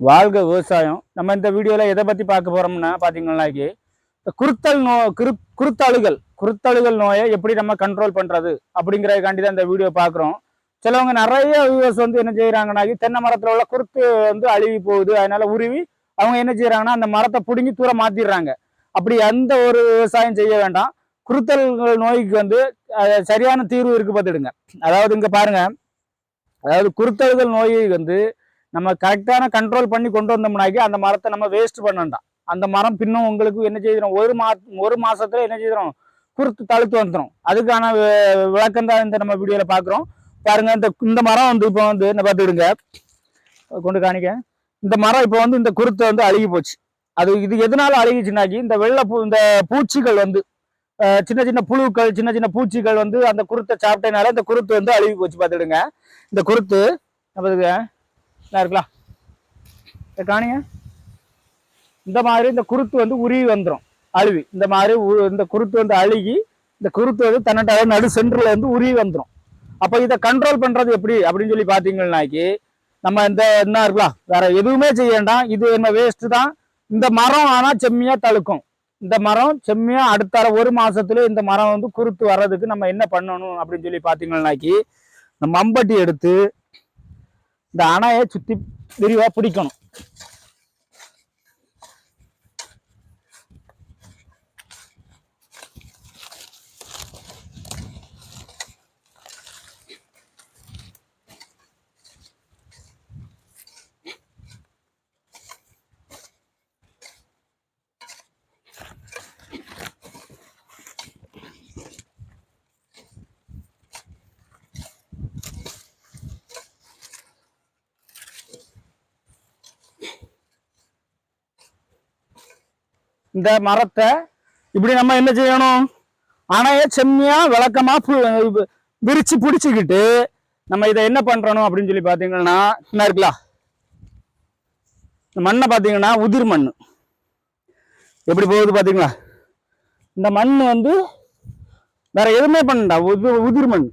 வாழ்க விவசாயம். நம்ம இந்த வீடியோவில் எதை பற்றி பார்க்க போகிறோம்னா பார்த்தீங்கன்னாக்கி குருத்தல் நோ குரு குருத்தழுகல். குருத்தழுகல் நோயை எப்படி நம்ம கண்ட்ரோல் பண்ணுறது அப்படிங்கிறதுக்காண்டி தான் இந்த வீடியோ பார்க்குறோம். சிலவங்க நிறைய வியூவர்ஸ் வந்து என்ன செய்கிறாங்கனாக்கி தென்னை மரத்தில் உள்ள குருத்து வந்து அழுகி போகுது. அதனால் உருவி அவங்க என்ன செய்கிறாங்கன்னா அந்த மரத்தை பிடுங்கி தூரம் மாற்றிடுறாங்க அப்படி எந்த ஒரு விவசாயம் செய்ய வேண்டாம். குருத்தல் நோய்க்கு வந்து சரியான தீர்வு இருக்கு பார்த்துடுங்க. அதாவது இங்கே பாருங்க. அதாவது குருத்தழுதல் நோயை வந்து நம்ம கரெக்டான கண்ட்ரோல் பண்ணி கொண்டு வந்தோம்னாக்கி அந்த மரத்தை நம்ம வேஸ்ட் பண்ணண்டாம் அந்த மரம் பின்னும் உங்களுக்கு என்ன செய்திடும் ஒரு மா ஒரு மாசத்துல என்ன செய்திடும் குருத்து தழுத்து வந்துடும் அதுக்கான விளக்கம்தான் விளக்கம் தான் இந்த நம்ம வீடியோவில் பார்க்குறோம் பாருங்க இந்த இந்த மரம் வந்து இப்போ வந்து என்ன பார்த்துடுங்க கொண்டு காணிக்க. இந்த மரம் இப்போ வந்து இந்த குருத்தை வந்து அழுகி போச்சு. அது இது எதனால அழுகிச்சுனாக்கி இந்த வெள்ளை பூ இந்த பூச்சிகள் வந்து சின்ன சின்ன புழுக்கள் சின்ன சின்ன பூச்சிகள் வந்து அந்த குருத்தை சாப்பிட்டனால இந்த குருத்து வந்து அழுகி போச்சு. பார்த்துடுங்க இந்த குருத்து பார்த்துக்க நல்லா இருக்கலாம் இதை காணிங்க. இந்த மாதிரி இந்த குருத்து வந்து உருவி வந்துடும் அழுவி. இந்த மாதிரி உ- இந்த குருத்து வந்து அழுகி இந்த குருத்து வந்து தன்னட்டாக நடு சென்டரில் வந்து உருவி வந்துடும் அப்போ இதை கண்ட்ரோல் பண்ணுறது எப்படி? அப்படின்னு சொல்லி பார்த்தீங்கன்னாக்கி நம்ம இந்த என்ன இருக்கலாம் வேற எதுவுமே செய்ய வேண்டாம். இது என்ன வேஸ்ட்டு தான். இந்த மரம் ஆனால் செம்மியாக தழுக்கும். இந்த மரம் செம்மியாக அடுத்த ஒரு மாதத்துல இந்த மரம் வந்து குருத்து வர்றதுக்கு நம்ம என்ன பண்ணணும் அப்படின்னு சொல்லி பார்த்தீங்கன்னாக்கி இந்த மம்பட்டி எடுத்து இந்த அணையை சுற்றி விரிவாக பிடிக்கணும். இந்த மரத்தை இப்படி நம்ம என்ன செய்யணும்? அணைய செம்மையா விளக்கமா விரிச்சு பிடிச்சிக்கிட்டு நம்ம இதை என்ன பண்றணும் அப்படின்னு சொல்லி பாத்தீங்கன்னா என்ன இருக்கலாம் இந்த மண்ணை பாத்தீங்கன்னா உதிர் மண் எப்படி போகுது பாத்தீங்களா இந்த மண் வந்து வேற எதுவுமே பண்ணண்டா உது உதிர் மண்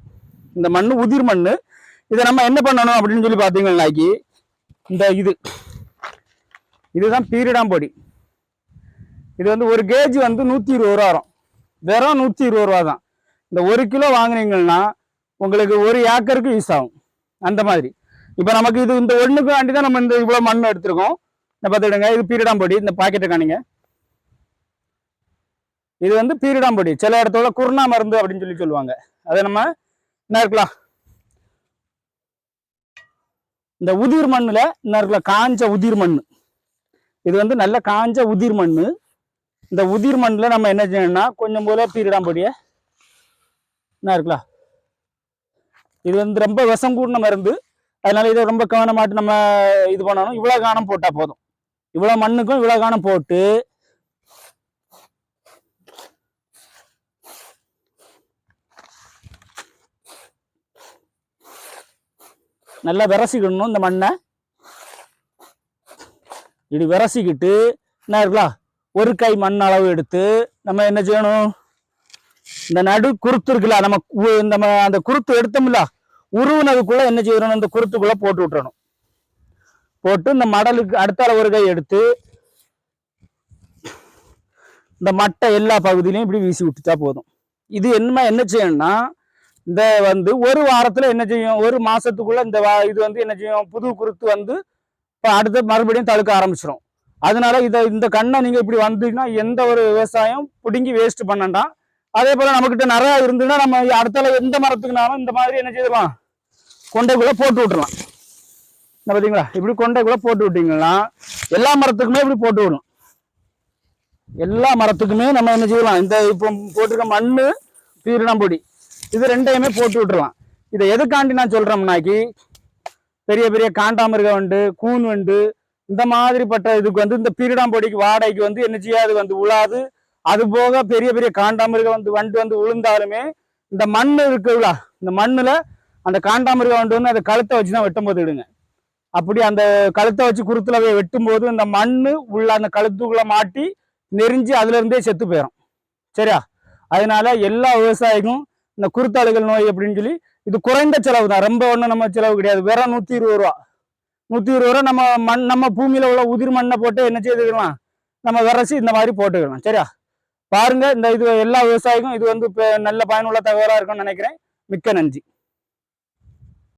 இந்த மண் உதிர் மண் இதை நம்ம என்ன பண்ணணும் அப்படின்னு சொல்லி பாத்தீங்கன்னாக்கி இந்த இது. இதுதான் பீரிடாம்பொடி இது வந்து ஒரு கேஜி வந்து நூற்றி இருபது ரூபா வரும். வெறும் நூற்றி இருபது ரூபா தான். இந்த ஒரு கிலோ வாங்குனீங்கன்னா உங்களுக்கு ஒரு ஏக்கருக்கு யூஸ் ஆகும். அந்த மாதிரி. இப்போ நமக்கு இது இந்த ஒன்றுக்கு வேண்டி தான் நம்ம இந்த இவ்வளோ மண் எடுத்துருக்கோம். இந்த பார்த்துக்கிடுங்க. இது பீரிடாம்பொடி. இந்த பாக்கெட்டை காணிங்க. இது வந்து பீரிடாம்பொடி. சில இடத்துல குருணா மருந்து அப்படின்னு சொல்லி சொல்லுவாங்க. அதை நம்ம என்ன இருக்கலாம்? இந்த உதிர் மண்ணில் என்ன இருக்கலாம்? காஞ்ச உதிர் மண் இது வந்து நல்ல காஞ்ச உதிர் மண் இந்த உதிர் மண்ணில் நம்ம என்ன செய்யணும்னா கொஞ்சம் போல பீரிடாம்பொடியை என்ன இருக்கலாம் இது வந்து ரொம்ப விஷம் கூடின மருந்து. அதனால இதை ரொம்ப கவனமாட்டு நம்ம இது பண்ணணும். இவ்வளோ காணம் போட்டால் போதும். இவ்வளோ மண்ணுக்கும் இவ்வளோ காணம் போட்டு நல்லா விரசிக்கணும் இந்த மண்ணை. இப்படி விரசிக்கிட்டு என்ன இருக்கலாம் ஒரு கை மண் அளவு எடுத்து நம்ம என்ன செய்யணும்? இந்த நடு குருத்து இருக்குல்ல நம்ம நம்ம அந்த குருத்து எடுத்தோம்ல உருவினதுக்குள்ள என்ன செய்யணும்? அந்த குருத்துக்குள்ள போட்டு விட்டுறணும். போட்டு இந்த மடலுக்கு அடுத்தால ஒரு கை எடுத்து இந்த மட்டை எல்லா பகுதியிலையும் இப்படி வீசி விட்டுட்டா போதும். இது என்ன என்ன செய்யணும்னா இந்த வந்து ஒரு வாரத்துல என்ன செய்யும்? ஒரு மாசத்துக்குள்ள இந்த வா- இது வந்து என்ன செய்யும்? புது குருத்து வந்து இப்போ அடுத்த மறுபடியும் தழுக்க ஆரம்பிச்சிடும் அதனால இதை இந்த கண்ணை நீங்க இப்படி வந்தீங்கன்னா எந்த ஒரு விவசாயம் பிடுங்கி வேஸ்ட் பண்ணண்டாம் அதே போல நம்மக்கிட்ட நிறையா இருந்ததுன்னா நம்ம அடுத்தால எந்த மரத்துக்குனாலும் இந்த மாதிரி என்ன செய்யலாம் கொண்டைக்குள்ள போட்டு விட்டுறலாம் என்ன பார்த்தீங்களா இப்படி கொண்டைக்குள்ள போட்டு விட்டீங்கன்னா எல்லா மரத்துக்குமே இப்படி போட்டு விடணும். எல்லா மரத்துக்குமே நம்ம என்ன செய்யலாம்? இந்த இப்போ போட்டிருக்க மண் பீரணம்பொடி இது ரெண்டையுமே போட்டு விட்டுறலாம் இதை எதுக்காண்டி நான் சொல்கிறோம்னாக்கி பெரிய பெரிய காண்டாமிருக வண்டு கூன் வண்டு இந்த மாதிரிப்பட்ட இதுக்கு வந்து இந்த பீரிடாம்பொடிக்கு வாடகைக்கு வந்து என்ன செய்யாது? வந்து உழாது அது போக பெரிய பெரிய காண்டாமிருகம் வந்து வண்டு வந்து விழுந்தாலுமே இந்த மண் இருக்குல்ல இந்த மண்ணில் அந்த காண்டாமிருகம் வண்டு வந்து அந்த கழுத்தை வச்சு தான் வெட்டும் போது விடுங்க அப்படி அந்த கழுத்தை வச்சு குருத்துல போய் வெட்டும் போது இந்த மண் உள்ள அந்த கழுத்துக்குள்ள மாட்டி நெறிஞ்சு அதுல இருந்தே செத்து போயிடும் சரியா? அதனால எல்லா விவசாயிக்கும் இந்த குருத்தாளுகள் நோய் அப்படின்னு சொல்லி இது குறைந்த செலவு தான் ரொம்ப ஒன்றும் நம்ம செலவு கிடையாது. வெறும் நூற்றி இருபது ரூபா. நூற்றி இருபது ரூபா நம்ம மண் நம்ம பூமியில் உள்ள உதிர் மண்ணை போட்டு என்ன செய்துக்கலாம்? நம்ம விரசி இந்த மாதிரி போட்டுக்கலாம். சரியா? பாருங்க இந்த இது எல்லா விவசாயிக்கும் இது வந்து நல்ல பயனுள்ள தகவலாக இருக்கும்னு நினைக்கிறேன். மிக்க நன்றி.